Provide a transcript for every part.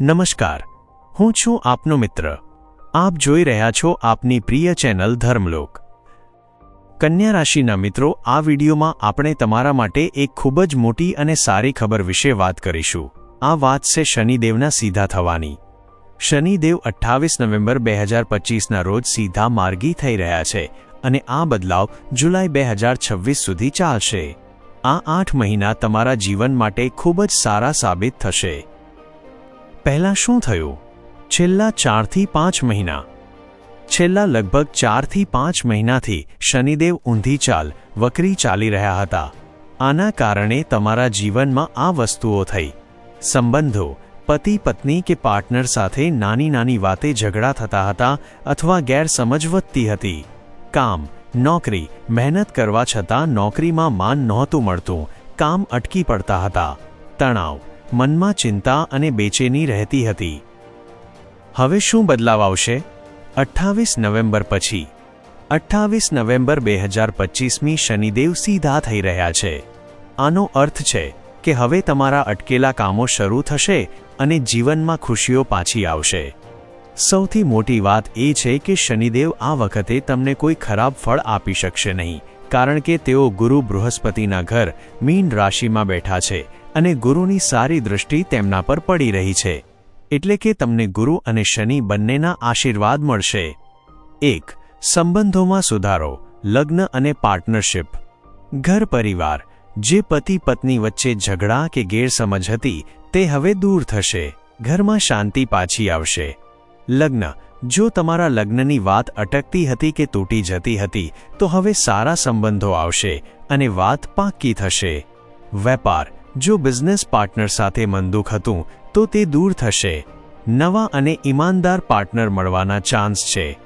નમસ્કાર. હું છું આપનો મિત્ર. આપ જોઈ રહ્યા છો આપની પ્રિય ચેનલ ધર્મલોક. કન્યા રાશિના મિત્રો, આ વિડીયોમાં આપણે તમારા માટે એક ખૂબ જ મોટી અને સારી ખબર વિશે વાત કરીશું. આ વાત છે શનિદેવના સીધા થવાની. શનિદેવ અઠ્ઠાવીસ નવેમ્બર બે હજાર પચીસના રોજ સીધા માર્ગી થઈ રહ્યા છે અને આ બદલાવ જુલાઈ બે હજાર છવ્વીસ સુધી ચાલશે. આ આઠ મહિના તમારા જીવન માટે ખૂબ જ સારા સાબિત થશે. પહેલાં શું થયું? છેલ્લા ચારથી પાંચ મહિના. છેલ્લા લગભગ ચારથી પાંચ મહિનાથી શનિદેવ ઊંધી ચાલ, વકરી ચાલી રહ્યા હતા. આના કારણે તમારા જીવનમાં આ વસ્તુઓ થઈ. સંબંધો, પતિ પત્ની કે પાર્ટનર સાથે નાની નાની વાતે ઝઘડા થતા હતા અથવા ગેરસમજ વધતી હતી. કામ, નોકરી, મહેનત કરવા છતાં નોકરીમાં માન નહોતું મળતું. કામ અટકી પડતા હતા. તણાવ મનમાં ચિંતા અને બેચેની રહેતી હતી. હવે શું બદલાવ આવશે? અઠ્ઠાવીસ નવેમ્બર પછી. અઠ્ઠાવીસ નવેમ્બર બે હજાર પચીસમી શનિદેવ સીધા થઈ રહ્યા છે. આનો અર્થ છે કે હવે તમારા અટકેલા કામો શરૂ થશે અને જીવનમાં ખુશીઓ પાછી આવશે. સૌથી મોટી વાત એ છે કે શનિદેવ આ વખતે તમને કોઈ ખરાબ ફળ આપી શકશે નહીં, કારણ કે તેઓ ગુરુ બૃહસ્પતિના ઘર મીન રાશિમાં બેઠા છે અને ગુરુની સારી દૃષ્ટિ તેમના પર પડી રહી છે. એટલે કે તમને ગુરુ અને શનિ બંનેના આશીર્વાદ મળશે. એક, સંબંધોમાં સુધારો, લગ્ન અને પાર્ટનરશિપ ઘર પરિવાર, જે પતિ પત્ની વચ્ચે ઝઘડા કે ગેરસમજ હતી, તે હવે દૂર થશે. ઘરમાં શાંતિ પાછી આવશે. લગ્ન, જો તમારા લગ્નની વાત અટકતી હતી કે તૂટી જતી હતી, તો હવે સારા સંબંધો આવશે અને વાત પાક્કી થશે. વેપાર જો બિઝનેસ પાર્ટનર સાથે મનદુખ હતું, તો તે દૂર થશે. નવા અને ઈમાનદાર પાર્ટનર મળવાના ચાન્સ છે.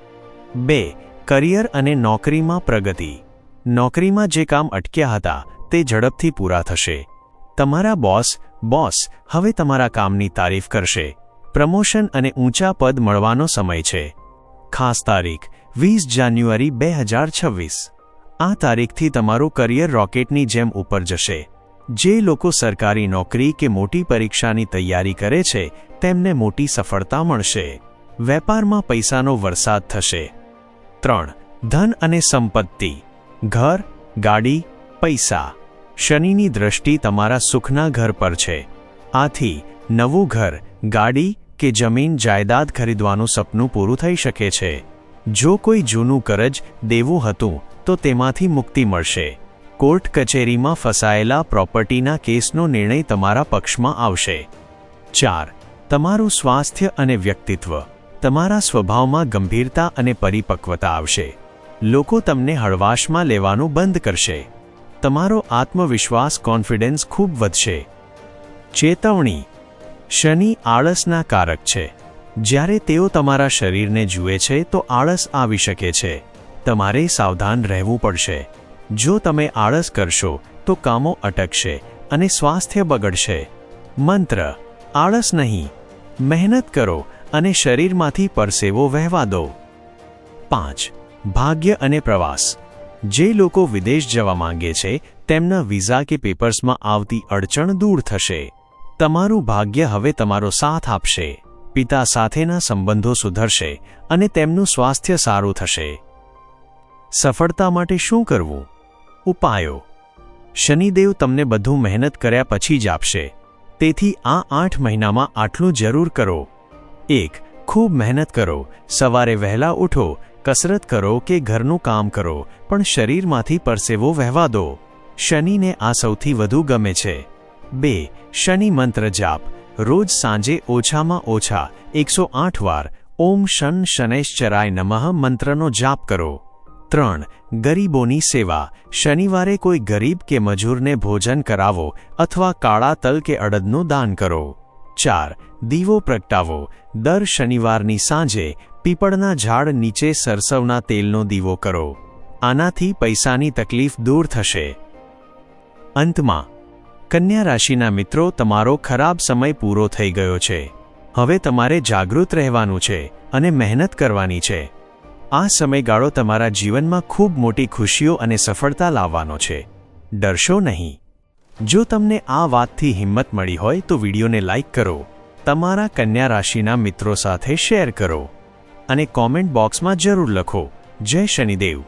બે કરિયર અને નોકરીમાં પ્રગતિ. નોકરીમાં જે કામ અટક્યા હતા, તે ઝડપથી પૂરા થશે. તમારા બોસ બોસ હવે તમારા કામની તારીફ કરશે. પ્રમોશન અને ઊંચા પદ મળવાનો સમય છે. ખાસ તારીખ, વીસ જાન્યુઆરી બે હજાર છવ્વીસ. આ તારીખથી તમારું કરિયર રોકેટની જેમ ઉપર જશે. જે લોકો સરકારી નોકરી કે મોટી પરીક્ષાની તૈયારી કરે છે, તેમને મોટી સફળતા મળશે. વેપારમાં પૈસાનો વરસાદ થશે. ત્રણ, ધન અને સંપત્તિ. ઘર, ગાડી, પૈસા. શનિની દ્રષ્ટિ તમારા સુખના ઘર પર છે. આથી, નવું ઘર, ગાડી કે જમીન જાયદાદ ખરીદવાનું સપનું પૂરું થઈ શકે છે. જો કોઈ જૂનું કરજ દેવું હતું, તો તેમાંથી મુક્તિ મળશે. કોર્ટ કચેરીમાં ફસાયેલા પ્રોપર્ટીના કેસનો નિર્ણય તમારા પક્ષમાં આવશે. ચાર, તમારું સ્વાસ્થ્ય અને વ્યક્તિત્વ. તમારા સ્વભાવમાં ગંભીરતા અને પરિપક્વતા આવશે. લોકો તમને હળવાશમાં લેવાનું બંધ કરશે. તમારો આત્મવિશ્વાસ કોન્ફિડન્સ ખૂબ વધશે. ચેતવણી. શનિ આળસના કારક છે. જ્યારે તેઓ તમારા શરીરને જુએ છે તો આળસ આવી શકે છે. તમારે સાવધાન રહેવું પડશે. જો તમે આળસ કરશો, તો કામો અટકશે અને સ્વાસ્થ્ય બગડશે. મંત્ર, આળસ નહીં. મહેનત કરો અને શરીરમાંથી પરસેવો વહેવા દો. પાંચ, ભાગ્ય અને પ્રવાસ. જે લોકો વિદેશ જવા માંગે છે, તેમના વિઝા કે પેપર્સમાં આવતી અડચણ દૂર થશે. તમારું ભાગ્ય હવે તમારો સાથ આપશે. પિતા સાથેના સંબંધો સુધરશે અને તેમનું સ્વાસ્થ્ય સારું થશે. સફળતા માટે શું કરવું? ઉપાયો. શનિદેવ તમને બધું મહેનત કર્યા પછી જ આપશે. તેથી આ આઠ મહિનામાં આટલું જરૂર કરો. એક, ખૂબ મહેનત કરો. સવારે વહેલા ઉઠો. કસરત કરો કે ઘરનું કામ કરો, પણ શરીરમાંથી પરસેવો વહેવા દો. શનિને આ સૌથી વધુ ગમે છે. બે, શનિ મંત્ર જાપ. રોજ સાંજે ઓછામાં ઓછા એકસો આઠ વાર ઓમ શન શનૈશ્ચરાય નમઃ મંત્રનો જાપ કરો. ત્રણ, ગરીબોની સેવા. શનિવારે કોઈ ગરીબ કે મજૂરને ભોજન કરાવો અથવા કાળા તલ કે અડદનું દાન કરો. ચાર, દીવો પ્રગટાવો. દર શનિવારની સાંજે પીપળના ઝાડ નીચે સરસવના તેલનો દીવો કરો. આનાથી પૈસાની તકલીફ દૂર થશે. અંતમાં, કન્યા રાશિના મિત્રો, તમારો ખરાબ સમય પૂરો થઈ ગયો છે. હવે તમારે જાગૃત રહેવાનું છે અને મહેનત કરવાની છે. આ સમયગાળો તમારા જીવનમાં ખૂબ મોટી ખુશીઓ અને સફળતા લાવવાનો છે. ડરશો નહીં. જો તમને આ વાતથી હિંમત મળી હોય તો વિડીયોને લાઇક કરો. તમારા કન્યા રાશિના મિત્રો સાથે શેર કરો. અને કોમેન્ટ બોક્સમાં જરૂર લખો. જય શનિદેવ.